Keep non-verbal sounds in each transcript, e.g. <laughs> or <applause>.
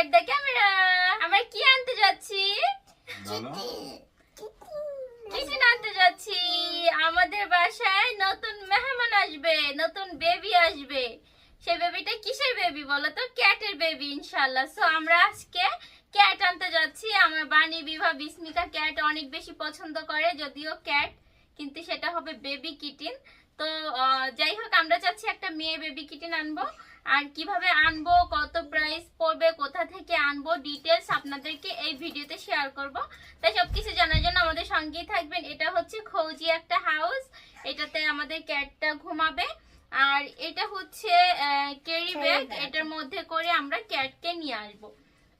At the camera আমরা কি আনতে যাচ্ছি? বলো। আনতে যাচ্ছি। আমাদের বাসায় নতুন মেহমান আসবে নতুন বেবি আসবে। সেই বেবিটা কিসের বেবি বলো তো? ক্যাটের বেবি ইনশাল্লাহ সো আমরা আজকে ক্যাট আনতে যাচ্ছি। আমার বাণী বিভা বিস্মিকা ক্যাট অনেক বেশি পছন্দ করে যদিও ক্যাট কিন্তু সেটা হবে বেবি কিটিন তো যাই হোক আমরা চাচ্ছি একটা মেয়ে বেবি কিটিন আনব। আর কীভাবে আনব কত প্রাইস পড়বে কোথা থেকে আনব ডিটেলস আপনাদেরকে এই ভিডিওতে শেয়ার করব। তাই সবকিছু জানার জন্য আমাদের সঙ্গেই থাকবেন। এটা হচ্ছে খৌজি একটা হাউস এটাতে আমাদের ক্যাটটা ঘুমাবে। আর এটা হচ্ছে ক্যারি ব্যাগ এটার মধ্যে করে আমরা ক্যাটকে নিয়ে আসব।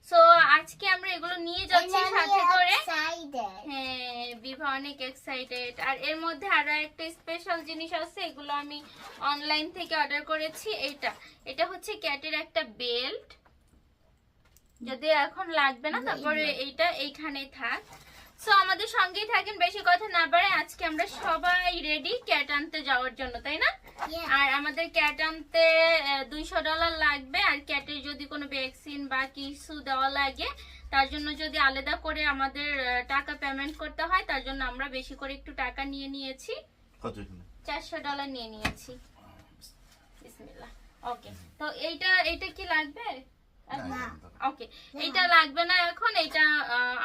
সো আজকে আমরা এগুলো নিয়ে যাচ্ছি সাথে করে। হ্যাঁ বিভা অনেক এক্সাইটেড আর এর মধ্যে আরও একটা স্পেশাল জিনিস আছে এগুলো আমি অনলাইন থেকে অর্ডার করেছি। এটা এটা হচ্ছে ক্যাটের একটা বেল্ট যদি এখন লাগবে না তারপরে এইটা এইখানে থাক। সো আমাদের সঙ্গেই থাকেন বেশি কথা না পারে আজকে আমরা সবাই রেডি ক্যাট আনতে যাওয়ার জন্য তাই না? আর আমাদের ক্যাট আনতে দুইশো ডলার লাগবে আর ক্যাটের যদি কোনো ভ্যাকসিন বা কিছু দেওয়া লাগে তার জন্য যদি আলাদা করে আমাদের টাকা পেমেন্ট করতে হয় তার জন্য আমরা বেশি করে একটু টাকা নিয়ে নিয়েছি। চারশো ডলার নিয়ে নিয়েছি। বিসমিল্লাহ। ওকে তো এইটা এইটা কি লাগবে। ওকে। এটা লাগবে না এখন এটা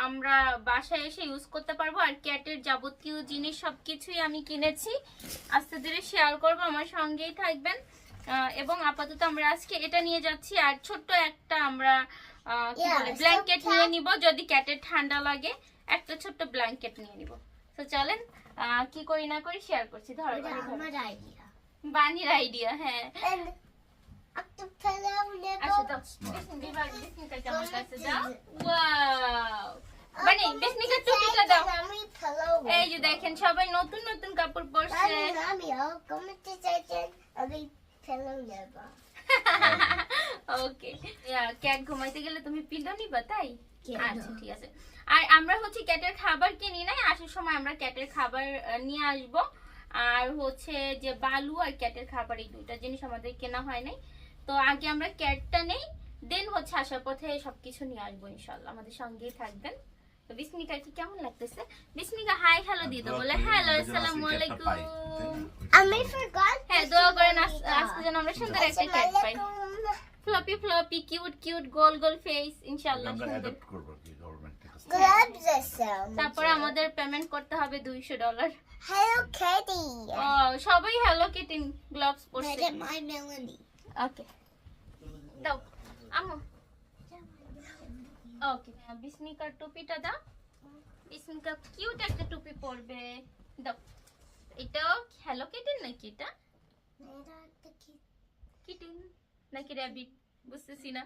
আমরা বাসায় এসে ইউজ করতে পারব। আর ক্যাটের যাবতীয় জিনিস সবকিছুই আমি কিনেছি। আস্তে ধীরে শেয়ার করব আমার সঙ্গেই থাকবেন। এবং আপাতত আমরা আজকে এটা নিয়ে যাচ্ছি। আর ছোট্ট একটা আমরা কি বলে ব্ল্যাঙ্কেট নিয়ে নিব। যদি ক্যাটের ঠান্ডা লাগে একটা ছোট্ট ব্ল্যাঙ্কেট নিয়ে নিব। তো চলেন আহ, কি করি না করি শেয়ার করছি। ধরো। বানির আইডিয়া হ্যাঁ। আচ্ছা দাও বিসমিল্লাহ বিসমিল্লাহ কেমন কাছে দাও ওয়াও বানি বিসমিল্লাহ টুপিটা দাও এই যে দেখেন সবাই নতুন নতুন কাপড় পরছে ওকে ক্যাট ঘুমাইতে গেলে তুমি পিলো নিবা তাই? আচ্ছা ঠিক আছে। আর আমরা হচ্ছে ক্যাটের খাবার কিনি নাই আসার সময় আমরা ক্যাটের খাবার নিয়ে আসব। আর হচ্ছে যে বালু আর ক্যাটের খাবার এই দুইটা জিনিস আমাদের কেনা হয় নাই। তো আগে আমরা ক্যাটটা নেই দেন হচ্ছে আসার পথে সবকিছু নিয়ে আসব ইনশাল্লাহ আমাদের সঙ্গেই থাকবেন। তো বিস্মিকা কি কেমন লাগতেছে? বিস্মিকা হাই হ্যালো দিয়ে দাও বলে হ্যালো আসসালামু আলাইকুম। আমি forgot. হ্যাঁ দোয়া করেন আজ- আজকে যেন আমরা সুন্দর একটা ক্যাট পাই। ফ্লপি ফ্লপি কিউট কিউট গোল গোল ফেস ইনশাআল্লাহ আমরা সুন্দর। অ্যাডাপ্ট করব কি গভর্নমেন্ট তারপরে আমাদের পেমেন্ট করতে হবে দুইশো ডলার Hello Kitty. ও সবাই হ্যালো কিটিন গ্লাভস পরছে. ওকে দাও আমো ওকে বিস্মিকার টুপিটা দাও। বিস্মিকা কিউট একটা টুপি পরবে। দাও। এটাও হ্যালো কিটিন নাকি এটা? কিটিন নাকি র্যাবিট বুঝতেছি না।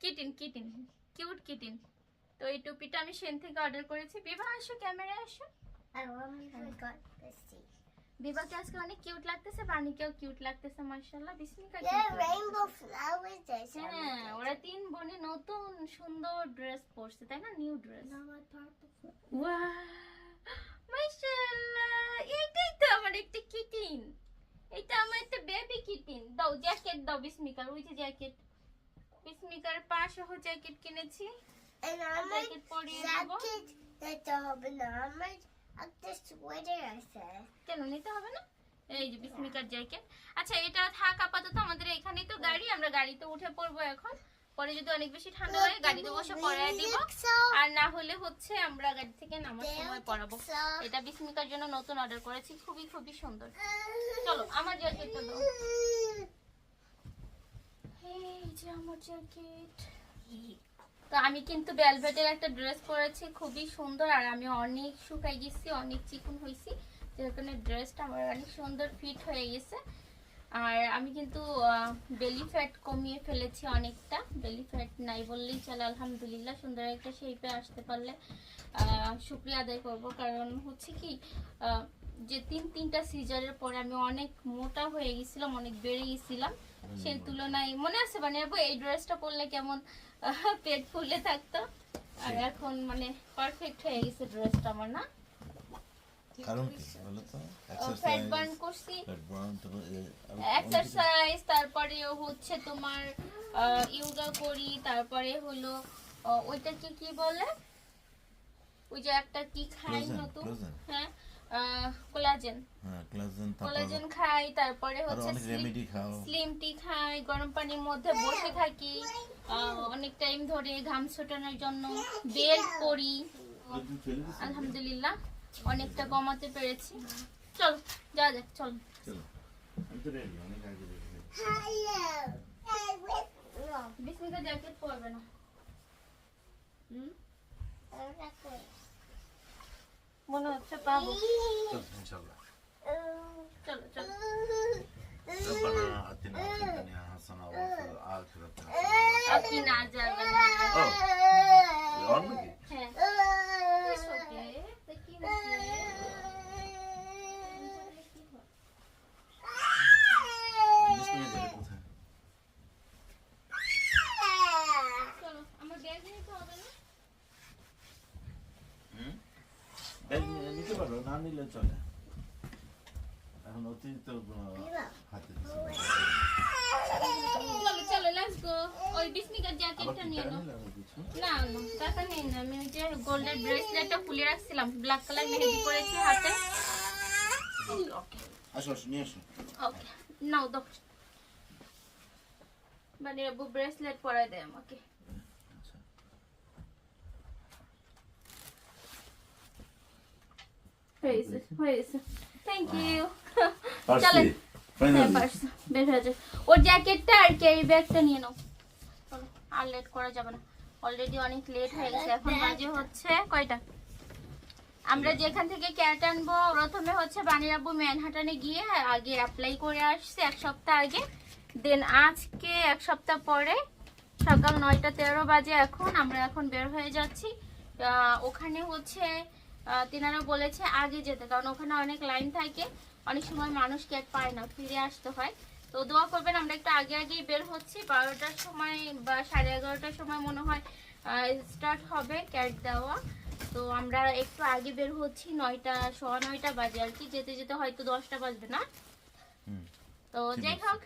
কিটিন কিটিন কিউট কিটিন তো এই টুপিটা আমি সেন থেকে অর্ডার করেছি। বিভা, আসো ক্যামেরা আসো। I only forgot this tea. বিভাকে আজকে অনেক কিউট লাগতেছে বাণীকেও কিউট লাগতেছে মার্শাল্লাহ বিস্মিকা flowers. There's হ্যাঁ ওরা তিন বোনে নতুন সুন্দর ড্রেস পরছে তাই না? নিউ ড্রেস মাশাআল্লাহ এইটাই তো আমার একটা কিটিন এটা আমার একটা বেবি কিটিন দাও জ্যাকেট দাও বিস্মিকার ওই যে জ্যাকেট বিস্মিকার পাশে জ্যাকেট কিনেছি। জ্যাকেট পরিয়ে দেব jacket that's all banana. Like কেন নিতে হবে না? এই যে বিস্মিকার জ্যাকেট। আচ্ছা এটা থাক আপাতত আমাদের এখানেই তো গাড়ি আমরা গাড়িতে উঠে পড়ব এখন। পরে যদি অনেক বেশি ঠান্ডা লাগে গাড়িতে বসে দিব। আর না হলে হচ্ছে আমরা গাড়ি থেকে নামার সময় পড়াবো। এটা বিস্মিকার জন্য নতুন অর্ডার করেছি। খুবই খুবই সুন্দর। চলো আমার জ্যাকেটটা দাও। <laughs> এই যে আমার জ্যাকেট তো আমি কিন্তু ভেলভেটের একটা ড্রেস পরেছি, খুবই সুন্দর। আর আমি অনেক শুকাই গেছি, অনেক চিকন হয়েছি যেখানে ড্রেসটা আমার অনেক সুন্দর ফিট হয়ে গেছে। আর আমি কিন্তু বেলি ফ্যাট কমিয়ে ফেলেছি অনেকটা। বেলি ফ্যাট নাই বললেই চলে, আলহামদুলিল্লাহ। সুন্দর একটা শেপে আসতে পারলে শুক্রিয়া আদায় করব। কারণ হচ্ছে কি যে তিন, তিনটা সিজারের পরে আমি অনেক মোটা হয়ে গেছিলাম, অনেক বেড়ে গেছিলাম। সেই তুলনায় মনে আছে মানে এই ড্রেসটা পরলে কেমন পেট ফুলে থাকতো। আর এখন মানে পারফেক্ট হয়ে গেছে ড্রেসটা আমার না? কারণ কি বলো তো? বার্ন করছি। বার্ন এক্সারসাইজ তারপরে হচ্ছে তোমার ইয়োগা করি তারপরে হলো ওইটাকে কি বলে? ওই যে একটা কি খাই নতুন? হ্যাঁ? কোলাজেন হ্যাঁ কোলাজেন খাই তারপরে হচ্ছে স্লিম টি খাই গরম পানির মধ্যে বসে থাকি অনেক টাইম ধরে ঘাম ছোটানোর জন্য বের করি। আলহামদুলিল্লাহ অনেকটা কমাতে পেরেছি চলো যা যাক চলো চলো আমি তো রেডি অনেক আগে ready Hello. Hey, with no. বিস্মিকা জ্যাকেট পরবে না হুম. মনে হচ্ছে পাবো চল ইনশাআল্লাহ চলো চলো ربنا آتنا في الدنيا حسنة وفي الآخرة حسنة আপনি না যাবেন ও অন নাকি হ্যাঁ It's okay. তা কি বিসমিল্লাহ যাবে কোথায় চলো আমার ব্যাগ নিতে হবে না নিতে পারো না নিলে চলে। এখন অতিরিক্ত হাতে চলো লেটস গো ওই বিস্মিকার আবার জ্যাকেটটা নিয়ে নাও? না না টাকা নেই না। আমি ওই যে গোল্ডের ব্রেসলেটটা খুলে রাখছিলাম ব্ল্যাক কালার মেহেদি করেছি হাতে। ওকে। আসো আসো নিয়ে আসো। ওকে নাও দাও। মানে ব্রেসলেট পরাই দেয় আমাকে আচ্ছা হয়েছে হয়েছে থ্যাংক ইউ চলেন বের হয়ে যায় ওর জ্যাকেটটা আর ক্যারি ব্যাগটা নিয়ে নাও। আর লেট করা যাবে না। অলরেডি অনেক লেট হয়ে গেছে এখন বাজে হচ্ছে কয়টা? আমরা যেখান থেকে ক্যাট আনব প্রথমে হচ্ছে বানিরাব্বু ম্যানহাটানে গিয়ে আগে অ্যাপ্লাই করে আসছে এক সপ্তাহ আগে। দেন আজকে এক সপ্তাহ পরে সকাল নয়টা তেরো বাজে এখন আমরা এখন বের হয়ে যাচ্ছি। আহ, ওখানে হচ্ছে তিনারা বলেছে আগে যেতে কারণ ওখানে অনেক লাইন থাকে অনেক সময় মানুষ ক্যাট পায় না ফিরে আসতে হয়। তো দোয়া করবেন আমরা একটু আগে আগেই বের হচ্ছি। বারোটার সময় বা সাড়ে এগারোটার সময় মনে হয় স্টার্ট হবে ক্যাট দেওয়া। তো আমরা একটু আগে বের হচ্ছি নয়টা সোয়া নয়টা বাজে আর কি। যেতে যেতে হয়তো দশটা বাজবে না। তো যাই হোক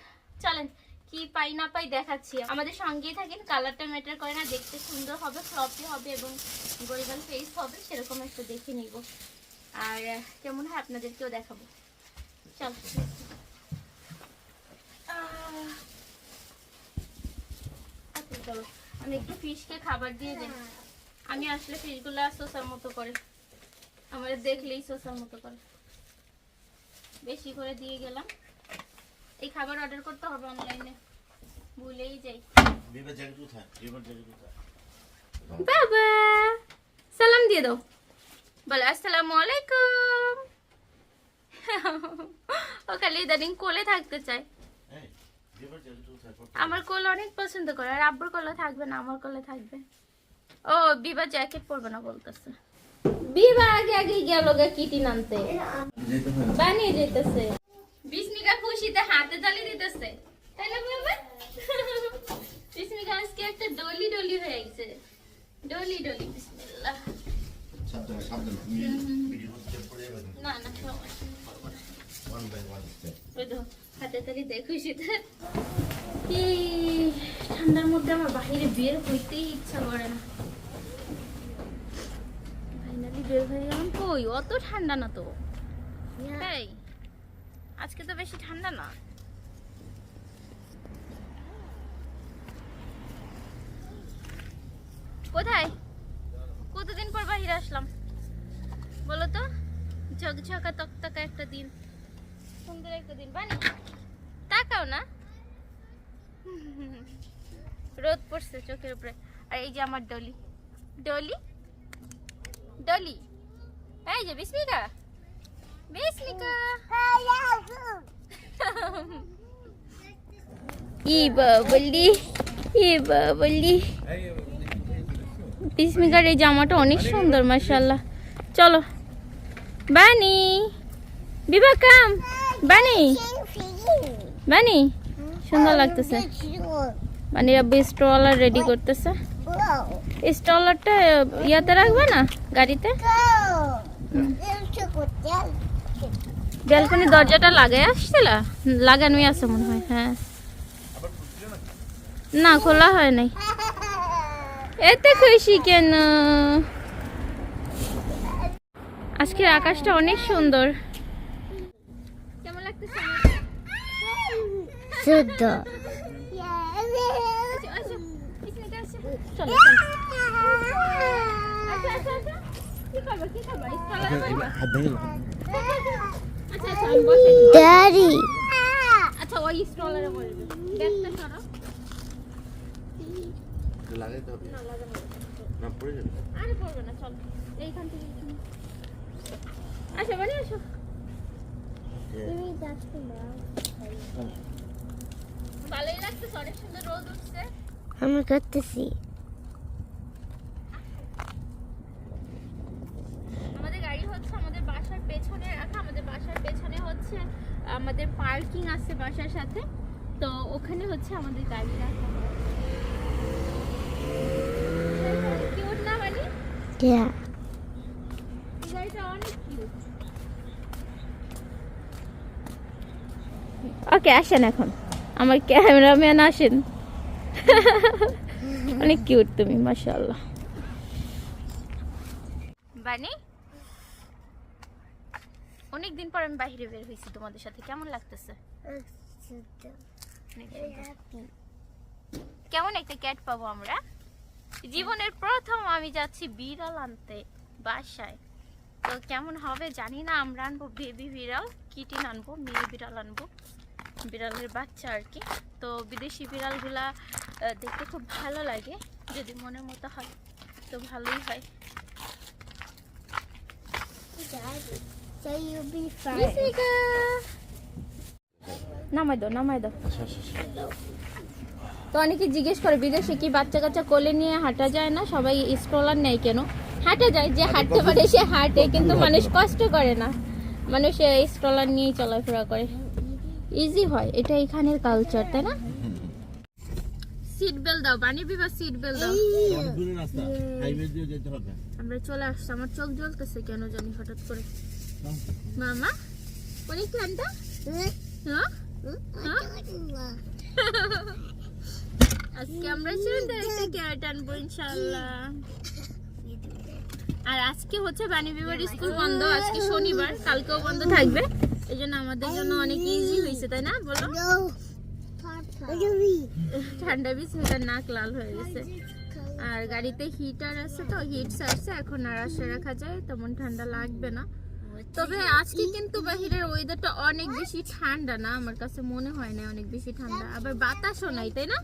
চলেন। কি পাই না পাই দেখাচ্ছি। আমাদের সঙ্গেই থাকেন কালারটা ম্যাটার করে না দেখতে সুন্দর হবে ফ্লপি হবে এবং গোল্ডেন ফেস হবে সেরকম একটু দেখে নিব। আর কেমন হয় আপনাদেরকেও দেখাবো। চল। আচ্ছা, আমি একটু ফিশকে খাবার দিয়ে দিই। আমি আসলে ফিশগুলো সোসার মতো করে। আমার দেখলেই সোসার মতো করে। বেশি করে দিয়ে গেলাম। এই খাবার অর্ডার করতে হবে অনলাইনে ভুলেই যাই। বাবা! সালাম দিয়ে দাও। বলে আসসালামু আলাইকুম। ও খালি ইদানিং কোলে থাকতে চায়। কোথায়? আমার কোল অনেক পছন্দ করে আর আব্বুর কোলে থাকবে না আমার কোলে থাকবে। ও বিবা জ্যাকেট পরবে না বলতেছে। বিবা আগে আগে গেল গে কিটি নামতে বানিয়ে যেতেছে বিস্মিকা খুশিতে হাতে তালি দিতেছে। তাই না বাবা বিস্মিকা আজকে একটা ডলি ডলি হয়ে গেছে? ডলি ডলি বিসমিল্লাহ। না না ঠান্ডার মধ্যে আমার বাইরে বের হইতেই ইচ্ছা করে না। ফাইনালি বের হয়ে গেলাম কই? অত ঠান্ডা না তো। আজকে তো বেশি ঠান্ডা না। কোথায়? কতদিন পর বাহিরে আসলাম? বলো তো। ঝকঝকা তকতকা একটা দিন। সুন্দর একটা দিন বানি তাকাও না। রোদ পড়ছে চোখের উপরে। আর এই যে আমার ডলি। ডলি? ডলি? এই যে বিস্মিকা বিস্মিকা ই বাবলি ই বাবলি বিস্মিকার এই জামাটা অনেক সুন্দর মাশাল্লাহ চলো। বানি। বিভা কাম বানি। বানি। সুন্দর লাগতেছে। মানে আব্বু স্ট্রলার রেডি করতেছে। স্ট্রলারটা ইয়াতে রাখবে না গাড়িতে. ব্যালকনি দরজাটা লাগাই আসছিল? লাগানোই আছে মনে হয় হ্যাঁ। না খোলা হয় নাই। এতে খুশি কেন? আজকের আকাশটা অনেক সুন্দর। কেমন লাগতেছে আচ্ছা আচ্ছা আচ্ছা। কি করব কি করব গেল। আচ্ছা আচ্ছা আমি. আচ্ছা ওই স্ট্রলারে বলবে ব্যাগটা সরো লাগাইতে হবে না পড়ে যাবে। আরে পড়বে না চল। এইখান থেকে এইখানে। আসো মানে আসো। ভালোই অনেক সুন্দর রোদ উঠছে। I'm good to see. আমাদের গাড়ি হচ্ছে আমাদের বাসার পেছনে রাখা আমাদের বাসার পেছনে হচ্ছে আমাদের পার্কিং আছে বাসার সাথে তো ওখানে হচ্ছে আমাদের গাড়ি রাখা কিউট না মানে Yeah. গাড়িটা অনেক কিউট ওকে আসেন এখন। আমার ক্যামেরাম্যান আসেন। <laughs> অনেক কিউট তুমি মাশাআল্লাহ। বানি? অনেক দিন পর আমি বাইরে বের হয়েছি তোমাদের সাথে। কেমন লাগতেছে? কেমন একটা ক্যাট পাবো আমরা? জীবনের প্রথম আমি যাচ্ছি বিড়াল আনতে বাসায়। তো কেমন হবে জানি না, আমরা আনব বেবি বিড়াল কিটিন আনব, মেয়ে বিড়াল আনব। বিড়ালের বাচ্চা আর কি। তো বিদেশি বিড়ালগুলা দেখতে খুব ভালো লাগে, যদি মনের মতো হয়, তো ভালোই হয়. So you'll be fine. বিস্মিকা নামাই দাও নামাই দাও। আচ্ছা আচ্ছা আচ্ছা। তো অনেকে জিজ্ঞেস করে বিদেশে কি বাচ্চা কাচ্চা কোলে নিয়ে হাঁটা যায় না? সবাই স্ট্রলার নেয় কেন? হাঁটা যায় যে হাঁটতে পারে সে হাঁটে কিন্তু মানুষ কষ্ট করে না। মানুষ স্ট্রলার নিয়েই চলাফেরা করে। ইজি হয় এটা এখানের কালচার তাই না? সিট বেল্ট দাও বানিয়ে বিবা সিট বেল্ট দাও। অনেক দূরের রাস্তা। হাইওয়ে দিয়ে যেতে হবে। আমরা চলে আসছি আমার চোখ জ্বলতেছে কেন জানি হঠাৎ করে। ঠান্ডা হ্যাঁ? হ্যাঁ? আজকে আর আজকে হচ্ছে স্কুল বন্ধ, আজকে শনিবার, কালকেও বন্ধ থাকবে। এই আমাদের জন্য অনেক ইজি হয়েছে, তাই না? বলো. ঠান্ডা নাক লাল হয়ে গেছে। আর গাড়িতে হিটার আছে তো হিট সারছে এখন আর আশা রাখা যায়, তেমন ঠান্ডা লাগবে না। তবে আজকে কিন্তু বাহিরের ওয়েদারটা অনেক বেশি ঠান্ডা না? আমার কাছে মনে হয় না অনেক বেশি ঠান্ডা। আবার বাতাসও নাই, তাই না?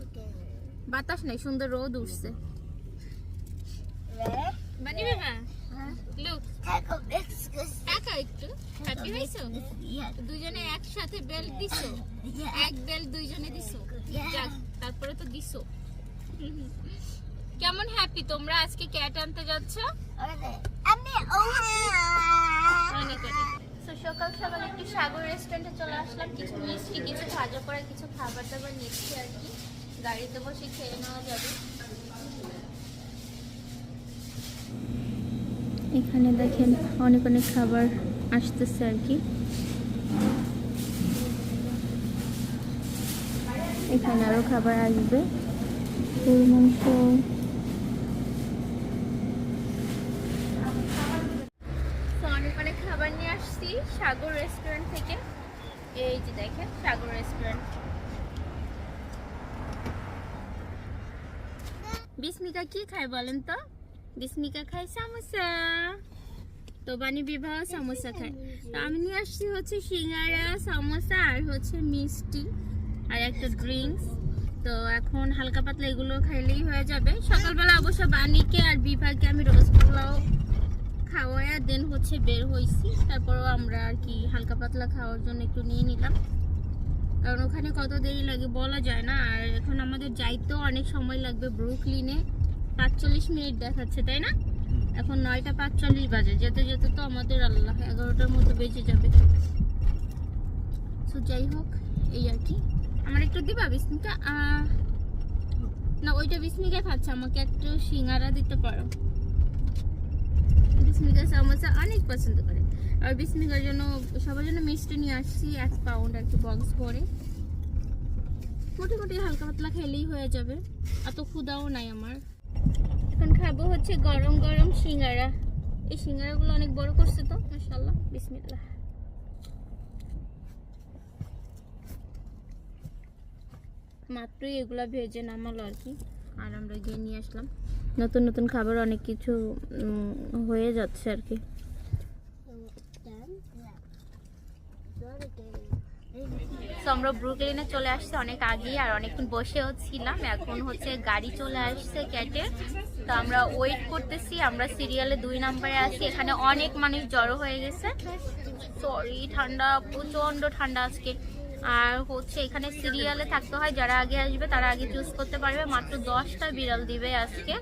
বাতাস নাই, সুন্দর রোদ উঠছে। biscuit. একা একটু. দুজনে একসাথে এক দুইজনে যাক, তারপরে তো দিছো। কেমন হ্যাপি তোমরা আজকে ক্যাট আনতে যাচ্ছ? আমি অনেক অনেক। তো সকাল সকাল একটু সাগর রেস্টুরেন্টে চলে আসলাম। কিছু মিষ্টি কিছু ভাজা পড়া কিছু খাবার দাবার নিচ্ছি আর কি। গাড়িতে বসে খেয়ে নেওয়া যাবে। এখানে দেখেন অনেক অনেক খাবার আসতেছে আর কি। এখানে আরও খাবার আসবে। গরু মাংস তো অনেক অনেক খাবার নিয়ে আসছি সাগর রেস্টুরেন্ট থেকে। এই যে দেখেন, সাগর রেস্টুরেন্ট বিস্মিকা কি খায় বলেন তো? বিস্মিকা খায় সামোসা। তো বানি বিবাহ সামোসা খায়। তো আমি নিয়ে আসছি হচ্ছে সিঙ্গারা, সামোসা আর হচ্ছে মিষ্টি আর একটা ড্রিঙ্কস তো এখন হালকা পাতলা এগুলো খাইলেই হয়ে যাবে। সকালবেলা অবশ্য বানিকে আর বিভাগকে আমি রসগোল্লাও খাওয়ায় দেন হচ্ছে বের হইছি। তারপরও আমরা আর কি হালকা পাতলা খাওয়ার জন্য একটু নিয়ে নিলাম। কারণ ওখানে কত দেরি লাগে বলা যায় না। আর এখন আমাদের যাইতেও অনেক সময় লাগবে ব্রুকলিনে। পাঁচচল্লিশ মিনিট দেখাচ্ছে তাই না? এখন নয়টা পাঁচচল্লিশ বাজে। যেতে যেতে তো আমাদের আল্লাহ এগারোটার মতো বেঁচে যাবে। তো যাই হোক এই আর কি। আমার একটু দিবা বিস্মিকা না ওইটা বিস্মিকা খাচ্ছে। আমাকে একটু সিঙ্গারা দিতে পারো। বিস্মিকা সমোসা অনেক পছন্দ করে। আর বিসমিকার জন্য সবার জন্য মিষ্টি নিয়ে আসছি, এক পাউন্ড আর কি বক্স ভরে। মোটামুটি হালকা পাতলা খেলেই হয়ে যাবে, এত ক্ষুদাও নাই আমার। এখন খাব হচ্ছে গরম গরম সিঙ্গারা। এই সিঙ্গারাগুলো অনেক বড় করছে তো মাশাল্লাহ বিসমিল্লাহ। মাত্রই এগুলা ভেজে নামালো আর কি। আর আমরা গিয়ে নিয়ে আসলাম। নতুন নতুন খাবার অনেক কিছু হয়ে যাচ্ছে আর কি। আমরা ব্রুকলিনে চলে আসছি অনেক আগেই আর অনেকক্ষণ বসেও ছিলাম, এখন হচ্ছে গাড়ি চলে আসছে ক্যাটে। তো আমরা ওয়েট করতেছি, আমরা সিরিয়ালে দুই নাম্বারে আছি, এখানে অনেক মানুষ জড়ো হয়ে গেছে। সরি ঠান্ডা, প্রচণ্ড ঠান্ডা আজকে। আর হচ্ছে এখানে সিরিয়ালে থাকতে হয়, যারা আগে আসবে তারা আগে চুজ করতে পারবে। মাত্র দশটা বিড়াল দিবে আজকে।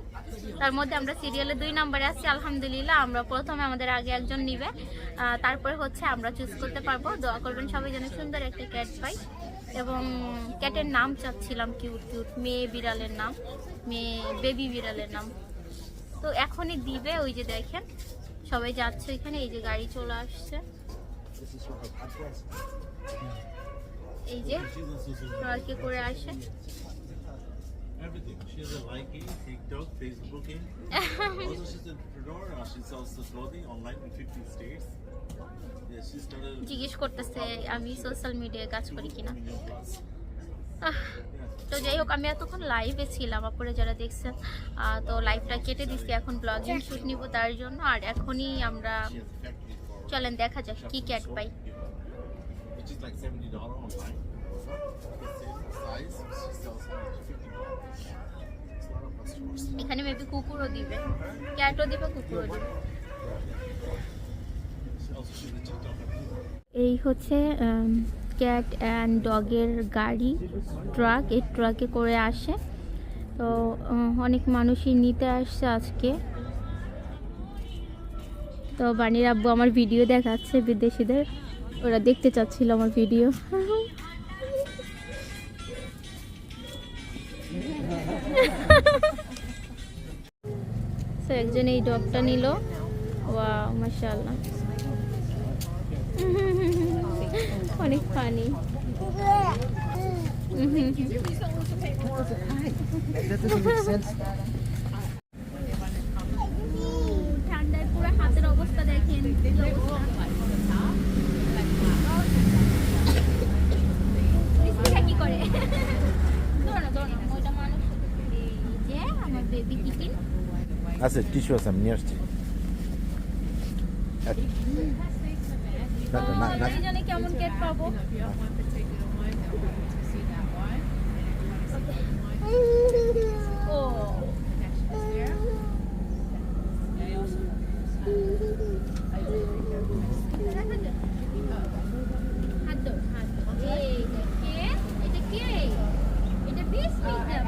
তার মধ্যে আমরা সিরিয়ালে দুই নম্বরে আসছি আলহামদুলিল্লাহ। আমরা প্রথমে আমাদের আগে একজন নিবে। তারপরে হচ্ছে আমরা চুজ করতে পারব। দোয়া করবেন সবাই যেন সুন্দর একটা ক্যাট পাই এবং ক্যাটের নাম চাচ্ছিলাম কিউট কিউট মেয়ে বিড়ালের নাম। মেয়ে বেবি বিড়ালের নাম। তো এখনই দিবে, ওই যে দেখেন। সবাই যাচ্ছে ওইখানে এই যে গাড়ি চলে আসছে। এই যে. ট্রাকে করে আসে Everything. She has a liking, TikTok, Facebooking. also, she's an entrepreneur. Uh, she sells the clothing online in 50 states. Yeah, she started জিজ্ঞেস করতেছে আমি সোশ্যাল মিডিয়ায় কাজ করি কিনা তো যাই হোক আমি এতক্ষণ লাইভে ছিলাম আপনারা যারা দেখছেন তো লাইভটা কেটে দিচ্ছি এখন ব্লগিং শুট নিব তার জন্য আর এখনই আমরা চলেন দেখা যাক কি ক্যাট পাই like seventy dollar online. এখানে মেবি কুকুরও দিবে। ক্যাটও দিবে কুকুরও দিবে। এই হচ্ছে ক্যাট অ্যান্ড ডগের গাড়ি ট্রাক। এই ট্রাকে করে আসে। তো অনেক মানুষই নিতে আসছে আজকে। তো বানির আব্বু আমার ভিডিও দেখাচ্ছে বিদেশিদের। ওরা দেখতে চাচ্ছিল আমার ভিডিও। একজন এই ডগটা নিল। ওয়া মাশাআল্লাহ। অনেক ফানি ঠান্ডায় পুরো হাতের অবস্থা দেখেন কি অবস্থা। বিস্কুট কি করে ধরো না, ধরো না, ওইটা মানুষ। এই যে আমার বেবি কিটিন আমি নিয়ে কেমন কেট পাবো ও হাত ধর, হাত ধর। এই যে কে? এটা কে? এটা বিস্মিতা।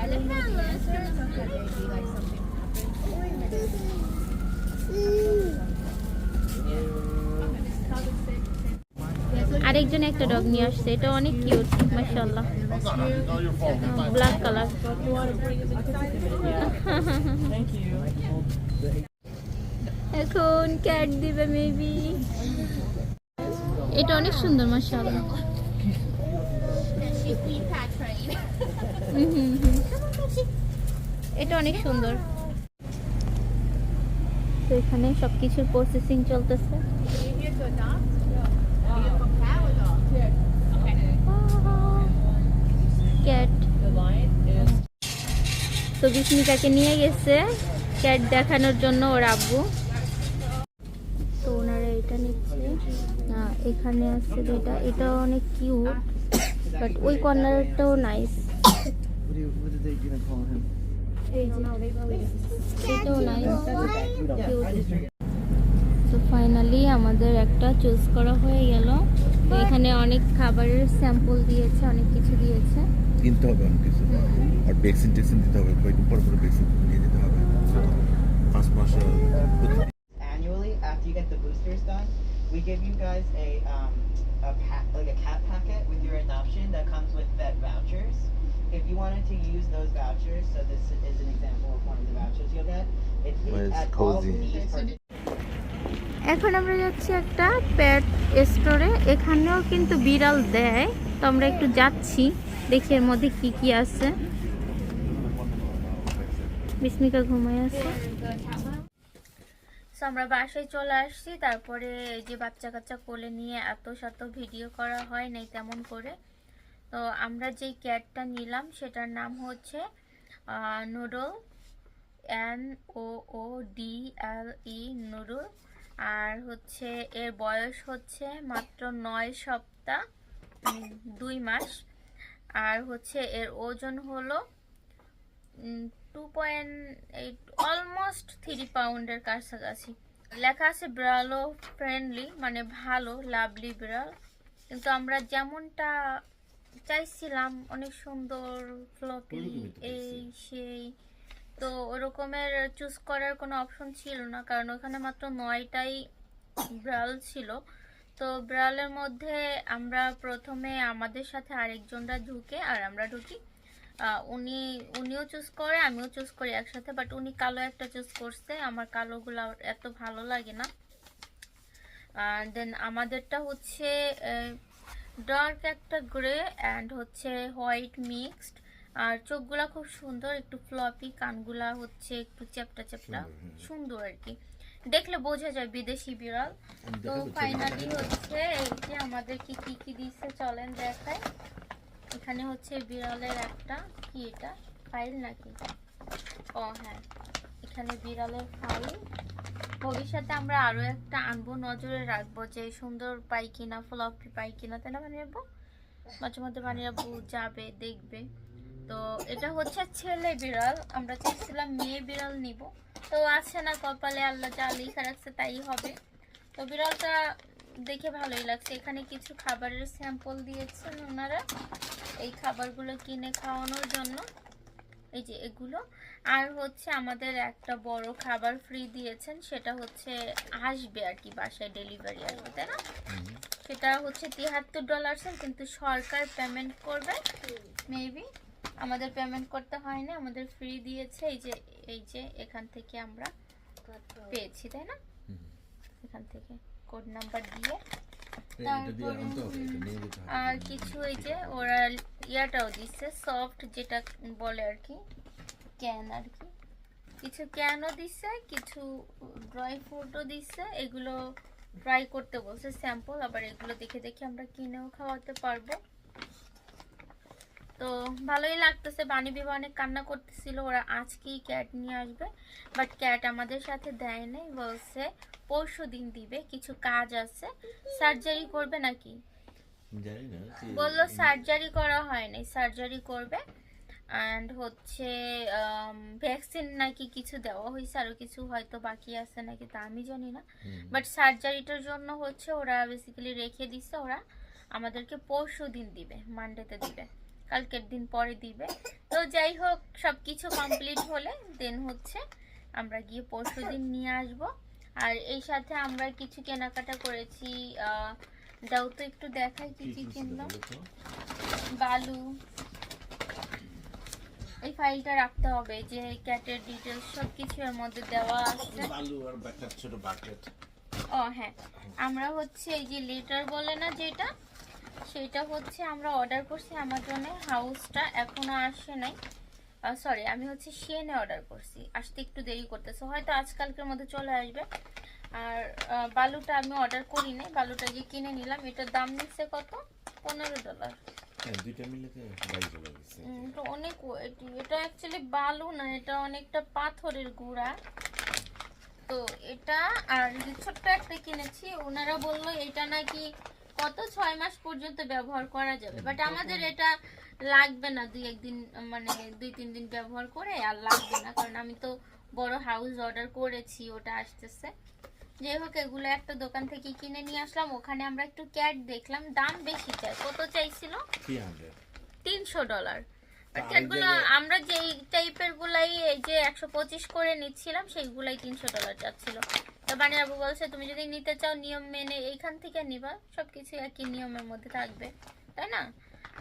আরেকজন একটা ডগ নিয়ে আসছে। এটা অনেক কিউট মাশাআল্লাহ। ব্ল্যাক কালার এখন ক্যাট দিবে মেবি এটা অনেক সুন্দর হুম। এটা অনেক সুন্দর। তো এখানে সবকিছুর প্রসেসিং চলতেছে ক্যাট তো বিস্মিকাকে নিয়ে গেছে ক্যাট দেখানোর জন্য ওর আব্বু। তো ওনারা এটা নিচ্ছে। এখানে আছে যেটা এটা অনেক কিউট বাট ওই কর্নারটাও নাইস তো ফাইনালি আমাদের একটা চুজ করা হয়ে গেল। এখানে অনেক খাবারের স্যাম্পল দিয়েছে, অনেক কিছু দিয়েছে। কিনতে হবে অনেক কিছু আর ভ্যাকসিন টেক্সিন দিতে হবে কয়েকদিন পর পর ভ্যাকসিন নিয়ে যেতে হবে পাঁচ মাস Annually, after you get the boosters done, we give you guys a um, a pack, like a cat packet with your adoption that comes with vet vouchers. If you wanted to use those vouchers, so this is an example of one of the vouchers you'll get. It's Where's at Cozy? all these per- এখন আমরা যাচ্ছি একটা প্যাট স্টোরে এখানেও কিন্তু বিড়াল দেয় তো আমরা একটু যাচ্ছি দেখি এর মধ্যে কি কি আছে। বিস্মিকা ঘুমায় আছে। আমরা বাসায় চলে আসছি। তারপরে এই যে বাচ্চা কাচ্চা কোলে নিয়ে এত শত ভিডিও করা হয় নাই তেমন করে। তো আমরা যেই ক্যাটটা নিলাম, সেটার নাম হচ্ছে noodle N O O D L E noodle. আর হচ্ছে, এর বয়স হচ্ছে মাত্র নয় সপ্তাহ দুই মাস। আর হচ্ছে এর ওজন হলো two point eight almost three পাউন্ডের কাছাকাছি। লেখা আছে বিড়ালও ফ্রেন্ডলি মানে ভালো লাভলি বিড়াল। কিন্তু আমরা যেমনটা চাইছিলাম অনেক সুন্দর ফ্লপি এই সেই তো ওরকমের চুজ করার কোনো অপশন ছিল না কারণ ওখানে মাত্র নয়টাই বিড়াল ছিল। তো বিড়ালের মধ্যে আমরা প্রথমে আমাদের সাথে আরেকজনরা ঢুকে আর আমরা ঢুকি। উনি উনিও চুজ করে আমিও চুজ করি একসাথে বাট উনি কালো একটা চুজ করছে। আমার কালোগুলো এত ভালো লাগে না। দেন আমাদেরটা হচ্ছে ডার্ক একটা গ্রে অ্যান্ড হচ্ছে হোয়াইট মিক্সড আর চোখগুলা খুব সুন্দর একটু ফ্লপি কানগুলা হচ্ছে একটু চ্যাপটা চ্যাপটা। সুন্দর আর কি। দেখলে বোঝা যায় বিদেশি বিড়াল। তো ফাইনালি হচ্ছে এই যে আমাদের কি কি কি দিচ্ছে চলেন দেখাই। এখানে হচ্ছে বিড়ালের একটা কি এটা? ফাইল নাকি? ও হ্যাঁ। এখানে বিড়ালের ফাইল। ভবিষ্যতে আমরা আরও একটা আনব নজরে রাখব যে সুন্দর পাই কিনা ফ্লপি পাই কিনা তাই না বানিয়ে রাখব মাঝে মধ্যে বানিয়ে রাখব যাবে দেখবে। তো এটা হচ্ছে ছেলে বিড়াল। আমরা চাইছিলাম মেয়ে বিড়াল নিব। তো আছে না কপালে আল্লাহ যা লিখা রাখছে তাই হবে। তো বিড়ালটা দেখে ভালোই লাগছে। এখানে কিছু খাবারের স্যাম্পল দিয়েছেন ওনারা। এই খাবারগুলো কিনে খাওয়ানোর জন্য। এই যে এগুলো। আর হচ্ছে আমাদের একটা বড় খাবার ফ্রি দিয়েছেন সেটা হচ্ছে আসবে আর কি বাসায় ডেলিভারি আসবে তাই না? সেটা হচ্ছে তিয়াত্তর ডলার কিন্তু সরকার পেমেন্ট করবে। মেবি আমাদের পেমেন্ট করতে হয় না আমাদের ফ্রি দিয়েছে। এই যে এই যে এখান থেকে আমরা পেয়েছি তাই না? এখান থেকে কোড নাম্বার দিয়ে। আর কিছু এই যে ওরা ইয়াটাও দিচ্ছে সফট যেটা বলে আর কি ক্যান আর কি। কিছু ক্যানও দিচ্ছে কিছু ড্রাই ফ্রুটও দিচ্ছে এগুলো ট্রাই করতে বলছে স্যাম্পল আবার এগুলো দেখে দেখে আমরা কিনেও খাওয়াতে পারব। তো ভালোই লাগতেছে। বাণী বিবাহ অনেক কান্না করতেছিল। ওরা আজকেই ক্যাট নিয়ে আসবে। বাট ক্যাট আমাদের সাথে দেয় নাই বলছে পরশু দিন দিবে কিছু কাজ আছে। সার্জারি করবে নাকি? বলল সার্জারি করা হয়নি সার্জারি করবে। অ্যান্ড হচ্ছে ভ্যাকসিন নাকি কিছু দেওয়া হয়েছে আরও কিছু হয়তো বাকি আছে নাকি তা আমি জানি না। বাট সার্জারিটার জন্য হচ্ছে ওরা বেসিক্যালি রেখে দিছে ওরা। আমাদেরকে পরশু দিন দিবে মানডেতে দিবে। কালকের দিন পরে দিবে। তো যাই হোক সব কিছু কমপ্লিট হলে দেন হচ্ছে আমরা গিয়ে পরশু দিন নিয়ে আসব। আর এই সাথে আমরা কিছু কেনাকাটা করেছি দাও তো একটু দেখাই কি কি কিনলাম। বালু এই ফাইলটা রাখতে হবে যে ক্যাটের ডিটেলস সব কিছু এর মধ্যে দেওয়া আছে। আলু আর একটা ছোট বাকেট ও হ্যাঁ। আমরা হচ্ছে এই যে লেটার বলে না যেটা সেটা হচ্ছে আমরা অর্ডার করছি আমাজনে হাউসটা এখনও আসে নাই। সরি আমি হচ্ছে শিয়েনে অর্ডার করছি। আসতে একটু দেরি করতেছে। হয়তো আজকালকের মধ্যে চলে আসবে। আর বালুটা আমি অর্ডার করি নাই বালুটা গিয়ে কিনে নিলাম এটার দাম নিচ্ছে কত? পনেরো ডলার হ্যাঁ দুইটা মিলে তো অনেক এটা অ্যাকচুয়ালি বালু না এটা অনেকটা পাথরের গুঁড়া। তো এটা আর ছোট্ট একটা কিনেছি ওনারা বলল এটা নাকি কত ছয় মাস পর্যন্ত ব্যবহার করা যাবে? বাট আমাদের এটা লাগবে না দুই একদিন মানে দুই তিন দিন ব্যবহার করে আর লাগবে না। কারণ আমি তো বড় হাউস অর্ডার করেছি ওটা আসতেছে। যাই হোক এগুলো একটা দোকান থেকে কিনে নিয়ে আসলাম। ওখানে আমরা একটু ক্যাট দেখলাম। দাম বেশি চাই। কত চাইছিল? তিনশো ডলার তার আমরা যেই টাইপের গুলাই এই যে একশো পঁচিশ করে নিচ্ছিলাম সেইগুলাই তিনশো ডলার যাচ্ছিল। তো বানি আবু বলছে তুমি যদি নিতে চাও নিয়ম মেনে এইখান থেকে নিবা সবকিছু একই নিয়মের মধ্যে থাকবে। তাই না?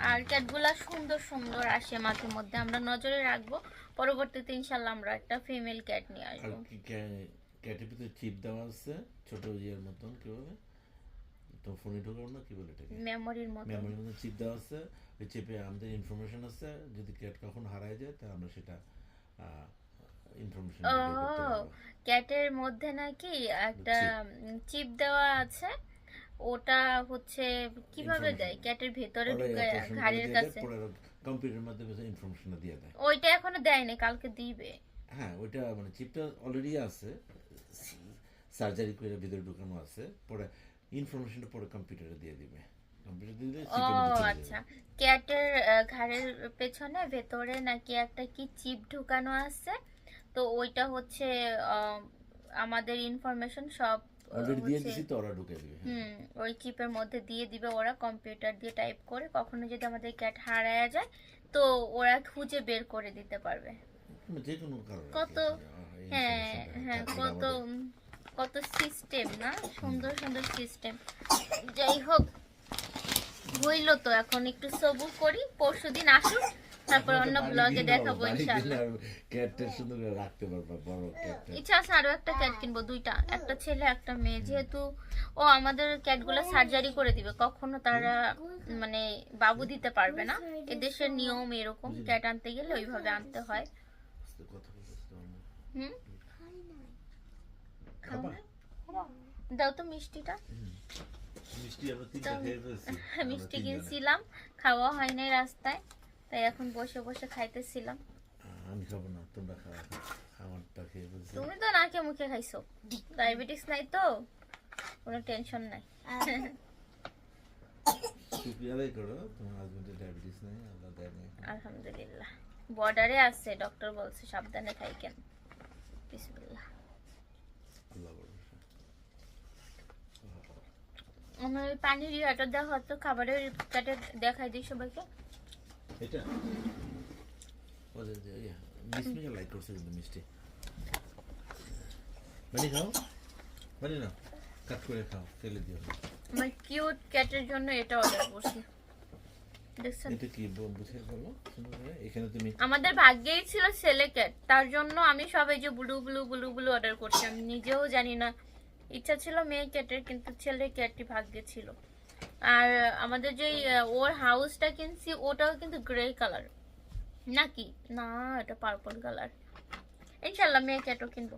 আর ক্যাটগুলা সুন্দর সুন্দর আসে মাঝে মধ্যে আমরা নজরে রাখব। পরবর্তীতে ইনশাল্লাহ আমরা একটা ফিমেল ক্যাট নিয়ে আসব। ক্যাটের ভিতরে চিপ দেওয়া আছে ছোট ইয়ের মতন কি বলে তো ফোনে ঢোকাও না কি বলে এটাকে? মেমোরির মতো মেমোরির মধ্যে চিপ দেওয়া আছে। চিপে আমাদের ইনফরমেশন আছে যদি ক্যাট কখন হারায় যায় তাহলে আমরা সেটা ইনফরমেশন ক্যাটের মধ্যে নাকি একটা চিপ দেওয়া আছে ওটা হচ্ছে কীভাবে. দেয়? ক্যাটের ভেতরে ঢুকে ঘাড়ের কাছে? কম্পিউটারের মাধ্যমে ইনফরমেশনটা দিয়ে দেয়। ওইটা এখনও দেয়নি কালকে দিবে। হ্যাঁ ওইটা মানে চিপটা অলরেডি আছে সার্জারি করে ভিতরে ঢুকানো আছে পরে ইনফরমেশনটা পরে কম্পিউটারে দিয়ে দিবে। ও আচ্ছা। ক্যাটের ঘাড়ের পেছনে ভেতরে নাকি একটা কি চিপ ঢুকানো আছে? তো ওইটা হচ্ছে আমাদের ইনফরমেশন সব অলরেডি দিয়ে দিছি তো ওরা ঢুকে দিবে হ্যাঁ। হুম ওই চিপের মধ্যে দিয়ে দিবে ওরা কম্পিউটার দিয়ে টাইপ করে। কখনো যদি আমাদের ক্যাট হারায় যায় তো ওরা খুঁজে বের করে দিতে পারবে। যে কোনো কারণে কত হ্যাঁ হ্যাঁ কত কত সিস্টেম না? সুন্দর সুন্দর সিস্টেম যাই হোক হইল তো এখন একটু সবুর করি পরশুদিন আসুক তারপর অন্য ব্লগে দেখাবো ইনশাআল্লাহ। ক্যাটটা সুন্দর রাখতে পারবা বড় ক্যাটটা। ইচ্ছা আছে আরও একটা ক্যাট কিনবো দুইটা একটা ছেলে একটা মেয়ে। যেহেতু ও আমাদের ক্যাটগুলো সার্জারি করে দিবে কখনো তারা মানে বাবু দিতে পারবে না। এদেশের নিয়ম এরকম ক্যাট আনতে গেলে ওইভাবে আনতে হয়। হুম? খাবা? দাও তো মিষ্টিটা। মিষ্টি। <laughs> কিনছিলাম খাওয়া হয় নাই রাস্তায় তাই এখন বসে বসে খাইতেছিলাম। আমি খাব না তোমরা খাওয়া আমারটা খেয়ে তুমি তো নাকে মুখে খাইছো। ডায়াবেটিস নাই তো কোনো টেনশন নাই। <laughs> করো তোমার হাজবেন্ডের ডায়াবেটিস নেই আল্লাহ দেয় আলহামদুলিল্লাহ। বর্ডারে আছে ডক্টর বলছে সাবধানে খাইকেন বিসমিল্লাহ আল্লাহ ভরসা। আমার পানির ইয়েটা দেখো তো খাবারের কাটে দেখাই দিই সবাইকে। এটা? ওদের বিসমিল্লাহ লাইক করছে কিন্তু মিষ্টি। খাও না কাট করে খাও ফেলে দিও আমার কিউট ক্যাটের জন্য এটা অর্ডার করছি। দেখছেন? এটা কি বুঝে বলো এখানে তুমি আমাদের ভাগ্যেই ছিল ছেলে ক্যাট তার জন্য আমি সবাই যে blue blue blue blue order করছি আমি নিজেও জানি না। ইচ্ছা ছিল মেয়ে ক্যাটের কিন্তু ছেলের ক্যাটটি ভাগ্যে ছিল। আর আমাদের যে ওর হাউসটা কিনছি, ওটাও কিন্তু গ্রে কালার নাকি? না, এটা পার্পল কালার ইনশাল্লাহ মেয়ে ক্যাটও কিনবো।